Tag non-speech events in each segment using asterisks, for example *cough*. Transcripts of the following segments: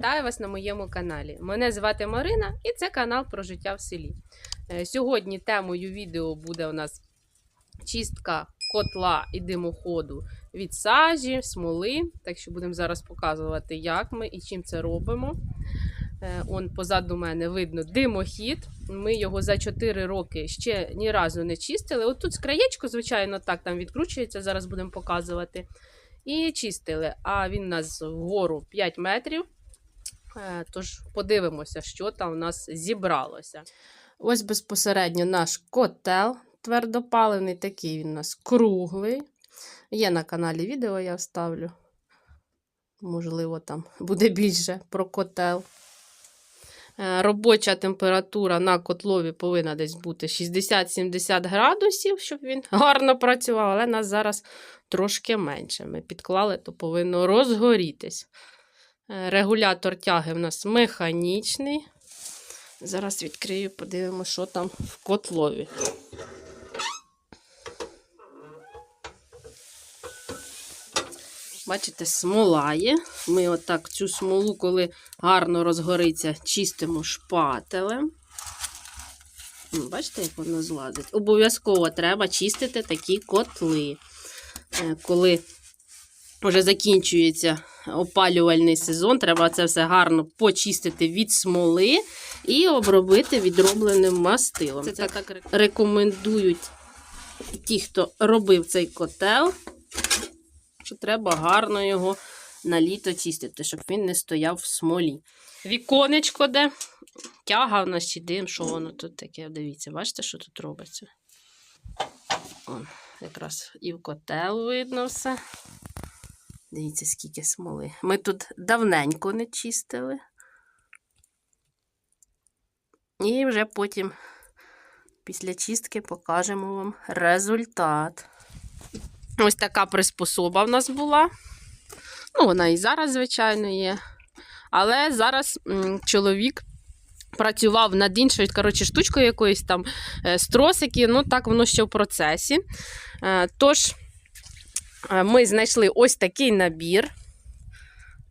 Вітаю вас на моєму каналі. Мене звати Марина і це канал про життя в селі. Е, Сьогодні темою відео буде у нас чистка котла і димоходу від сажі, смоли. Так що будемо зараз показувати, як ми і чим це робимо. Е, Он позаду мене видно димохід. Ми його за 4 роки ще ні разу не чистили. От тут з краєчку, звичайно, так там відкручується, зараз будемо показувати. І чистили. А він у нас вгору 5 метрів. Е, Тож подивимося, що там у нас зібралося. Ось безпосередньо наш котел твердопаливний, такий він у нас круглий. Є на каналі відео, я вставлю. Можливо, там буде більше про котел. Е, Робоча температура на котлові повинна десь бути 60-70 градусів, щоб він гарно працював, але нас зараз трошки менше. Ми підклали, то повинно розгорітись. Е, Регулятор тяги в нас механічний. Зараз відкрию, подивимося, що там в котлові. Бачите, смола є. Ми отак цю смолу, коли гарно розгориться, чистимо шпателем. Бачите, як воно злазить? Обов'язково треба чистити такі котли. Е, Коли вже закінчується опалювальний сезон, треба це все гарно почистити від смоли і обробити відробленим мастилом. Це, так рекомендують ті, хто робив цей котел, що треба гарно його на літо чистити, щоб він не стояв в смолі. Віконечко де. Тяга в нас чи дим, що воно тут таке. Дивіться, бачите, що тут робиться? О, якраз і в котел видно все. Дивіться, скільки смоли. Ми тут давненько не чистили. І вже потім, після чистки, покажемо вам результат. Ось така приспособа в нас була. Ну, вона і зараз, звичайно, є. Але зараз чоловік працював над іншою, коротше, штучкою якоюсь там е, стросики, ну так воно ще в процесі. Е, Тож, е, ми знайшли ось такий набір.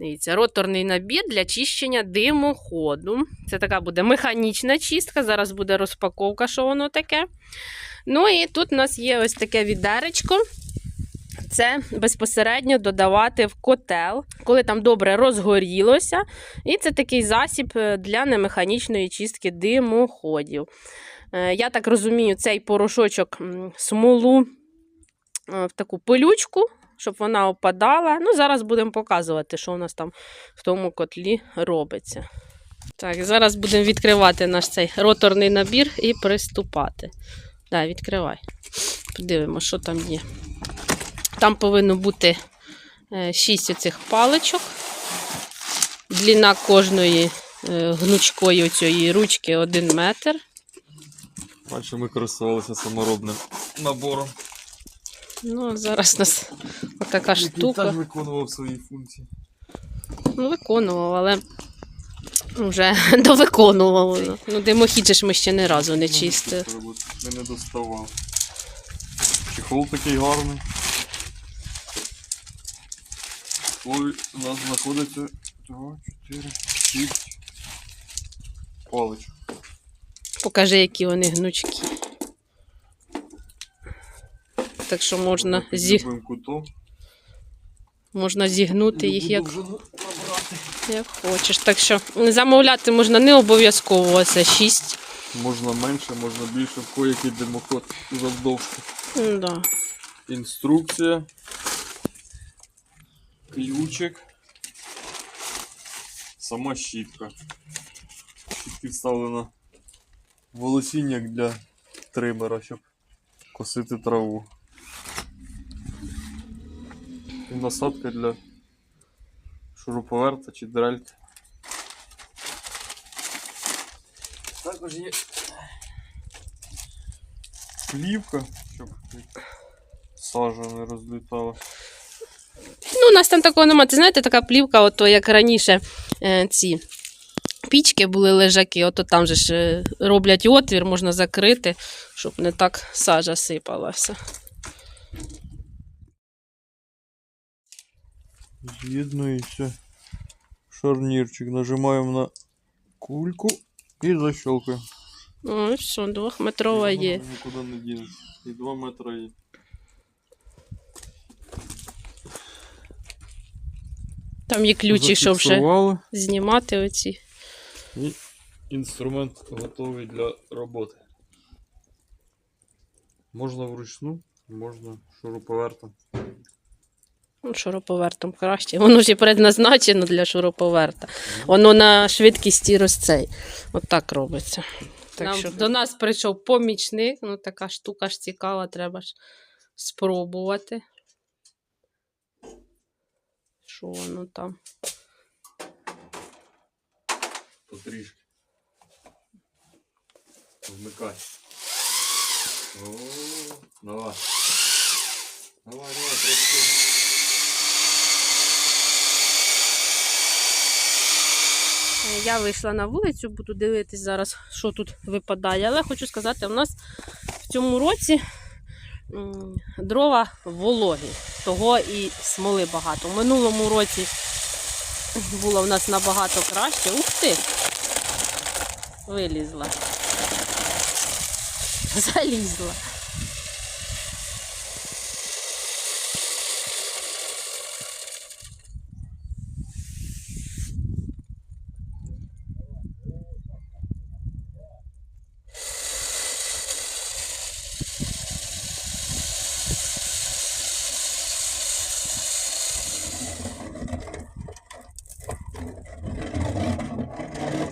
Дивіться, роторний набір для чищення димоходу. Це така буде механічна чистка. Зараз буде розпаковка, що воно таке. Ну і тут у нас є ось таке відеречко. Це безпосередньо додавати в котел, коли там добре розгорілося. І це такий засіб е, для немеханічної чистки димоходів. Е, Я так розумію, цей порошочок смолу е, в таку пилючку, щоб вона опадала. Ну, зараз будемо показувати, що у нас там в тому котлі робиться. Так, зараз будемо відкривати наш цей роторний набір і приступати. Так, відкривай. Подивимося, що там є. Там повинно бути 6 оцих паличок. Дліна кожної е, гнучкої цієї ручки 1 метр. Раніше ми користувалися саморобним набором. Ну, зараз у нас така штука. теж виконував свої функції. Ну, виконував, але вже *laughs* довиконував. воно. Ну, димохід же ж ми ще ні разу не чистили. Не не доставав. Чехол такий гарний. Ой, у нас знаходиться 2, 4, 6 паличок. Покажи, які вони гнучкі. Так що можна, зі... кутом. можна зігнути їх як, як хочеш. Так що замовляти можна не обов'язково, це 6. Можна менше, можна більше, в кое-який димоход завдовжки. Да. Інструкція. Ключик. Сама щітка. Щітки вставлено волосіння для тримера, щоб косити траву. І насадка для шуруповерта чи дрельки. Також є плівка, щоб сажа не розлітала. Ну, у нас там такого немає. Ти знаєте, така плівка, ото як раніше е, ці пічки були лежаки, ото там же ж е, роблять отвір, можна закрити, щоб не так сажа сипалася. З'єднується шарнірчик. Нажимаємо на кульку і защелкуємо. Ну і все, двохметрова є. Нікуди не дінеться. І 2 метри є. Там є ключі, щоб вже Зафіксували. знімати оці. І інструмент готовий для роботи. Можна вручну, можна шуруповертом. Ну, шуруповертом краще. *laughs* Воно ж і предназначено для шуруповерта. Воно на швидкісті розцей. От так робиться. Так Нам що до нас прийшов помічник. Ну, така штука ж цікава, треба ж спробувати. Що воно там? Потрішки. Вмикай. О, давай. Давай, давай, працюй. Я вийшла на вулицю, буду дивитись зараз, що тут випадає. Але хочу сказати, у нас в цьому році дрова вологі, того і смоли багато. У минулому році було в нас набагато краще. Ух ти! Вилізла. *laughs* Залізла.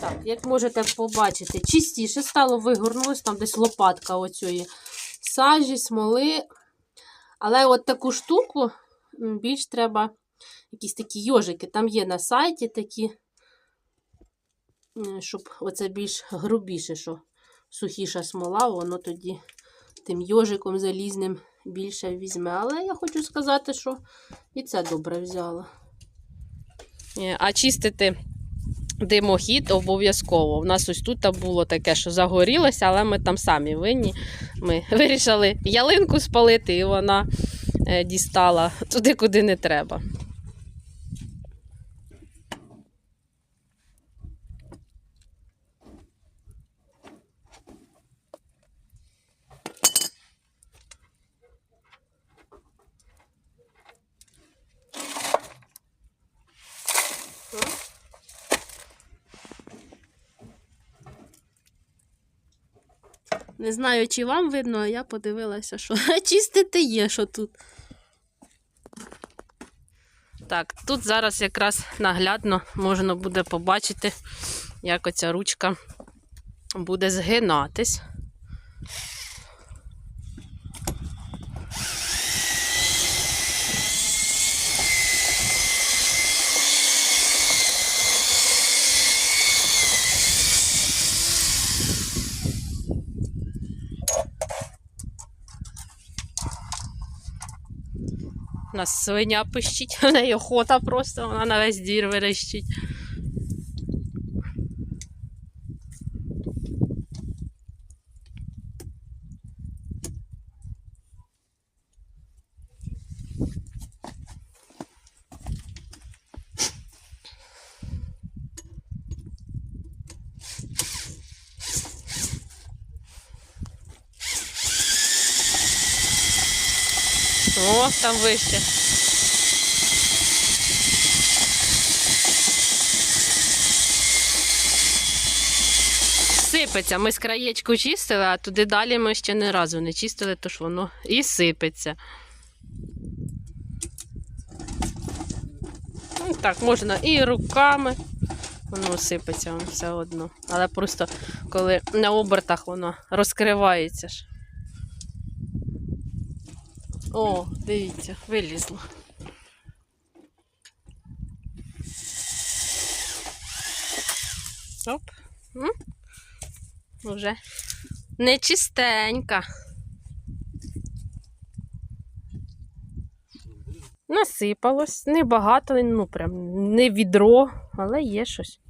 Так, як можете побачити, чистіше стало, вигорнулось там десь лопатка оцієї сажі, смоли. Але от таку штуку більш треба якісь такі йожики. Там є на сайті такі, щоб оце більш грубіше, що сухіша смола, воно тоді тим йожиком залізним більше візьме. Але я хочу сказати, що і це добре взяло. Е, А чистити димохід обов'язково. У нас ось тут було таке, що загорілося, але ми там самі винні. Ми *laughs* вирішили ялинку спалити, і вона е, дістала туди, куди не треба. Не знаю, чи вам видно, а я подивилася, що *laughs* чистити є, що тут. Так, тут зараз якраз наглядно можна буде побачити, як оця ручка буде згинатись. Нас свиня пищить, *laughs* в неї охота просто, вона на весь двір верещить. О, там вище. Сипеться. Ми з краєчку чистили, а туди далі ми ще ні разу не чистили, тож воно і сипеться. Ну, так, можна і руками. Воно сипеться воно все одно. Але просто коли на обертах воно розкривається ж. О, дивіться, вилізло. Оп. М? Уже нечистенька. Насипалось, небагато, ну прям не відро, але є щось.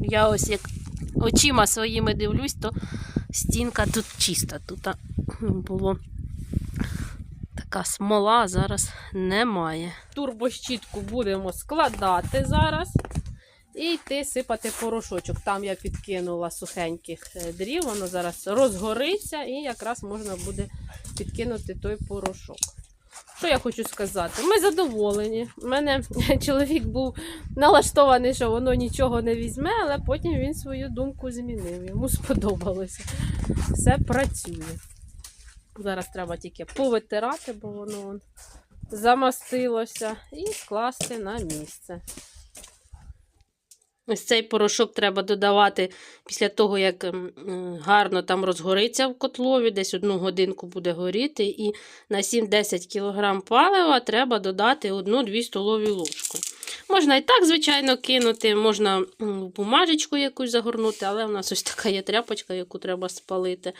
Я ось як очима своїми дивлюсь, то стінка тут чиста. Тут було така смола, зараз немає. Турбощітку будемо складати зараз і йти сипати порошочок. Там я підкинула сухеньких е, дрів, воно зараз розгориться і якраз можна буде підкинути той порошок. Що я хочу сказати? Ми задоволені. У мене *laughs* чоловік був налаштований, що воно нічого не візьме, але потім він свою думку змінив. Йому сподобалося. Все працює. Зараз треба тільки повитирати, бо воно вон замастилося, і скласти на місце. Ось цей порошок треба додавати після того, як м, м, гарно там розгориться в котлові, десь одну годинку буде горіти, і на 7-10 кг палива треба додати 1-2 столові ложки. Можна і так, звичайно, кинути, можна бумажечку якусь загорнути, але в нас ось така є тряпочка, яку треба спалити,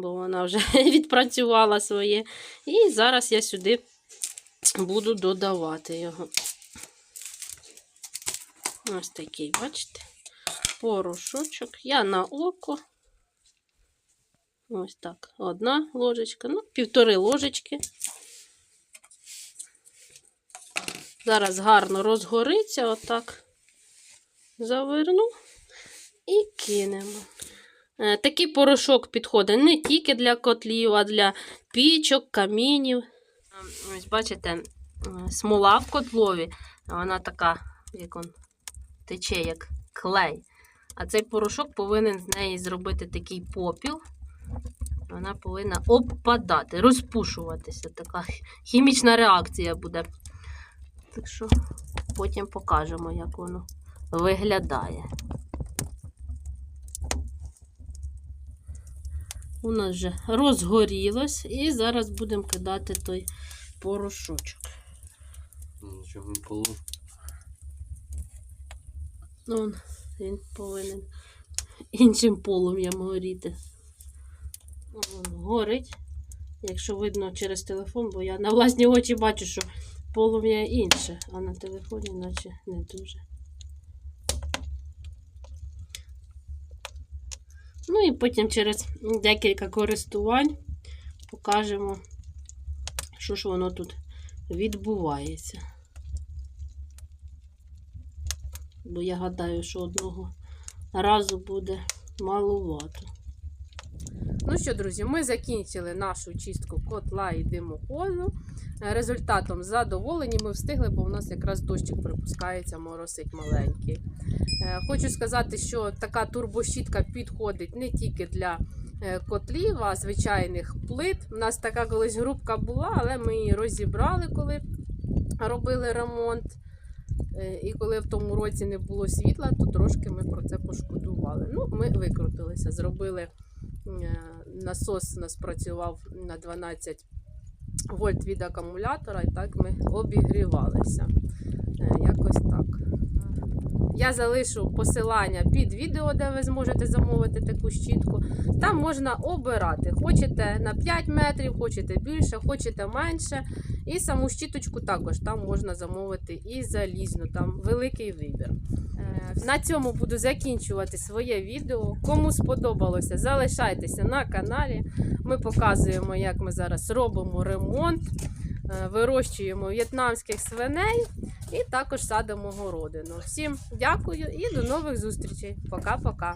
бо вона вже *laughs* відпрацювала своє. І зараз я сюди буду додавати його. Ось такий, бачите, порошочок. Я на око. Ось так. Одна ложечка, ну, півтори ложечки. Зараз гарно розгориться, отак заверну і кинемо. Е, Такий порошок підходить не тільки для котлів, а для пічок, камінів. Ем, Ось бачите, е, смола в котлові, вона така, як он, тече, як клей. А цей порошок повинен з неї зробити такий попіл. Вона повинна обпадати, розпушуватися. Така хімічна реакція буде. Так що потім покажемо, як воно виглядає. У нас вже розгорілось, і зараз будемо кидати той порошочок. Нічого не полу. Ну, он, він повинен іншим полум'ям горіти. Горить. Якщо видно через телефон, бо я на власні очі бачу, що полум'я інше, а на телефоні наче не дуже. Ну і потім через декілька користувань покажемо, що ж воно тут відбувається. Бо я гадаю, що одного разу буде маловато. Ну що, друзі, ми закінчили нашу чистку котла і димоходу. Результатом задоволені. Ми встигли, бо у нас якраз дощик припускається, моросить маленький. Е, Хочу сказати, що така турбощітка підходить не тільки для е, котлів, а звичайних плит. У нас така колись грубка була, але ми її розібрали, коли робили ремонт. Е, І коли в тому році не було світла, то трошки ми про це пошкодували. Ну, ми викрутилися, зробили насос, у нас працював на 12 вольт від акумулятора, і так ми обігрівалися. Е, Якось так. Я залишу посилання під відео, де ви зможете замовити таку щітку. Там можна обирати. Хочете на 5 метрів, хочете більше, хочете менше. І саму щіточку також там можна замовити і залізну, там великий вибір. На цьому буду закінчувати своє відео. Кому сподобалося, залишайтеся на каналі. Ми показуємо, як ми зараз робимо ремонт, е, вирощуємо в'єтнамських свиней і також садимо городину. Всім дякую і до нових зустрічей. Пока-пока.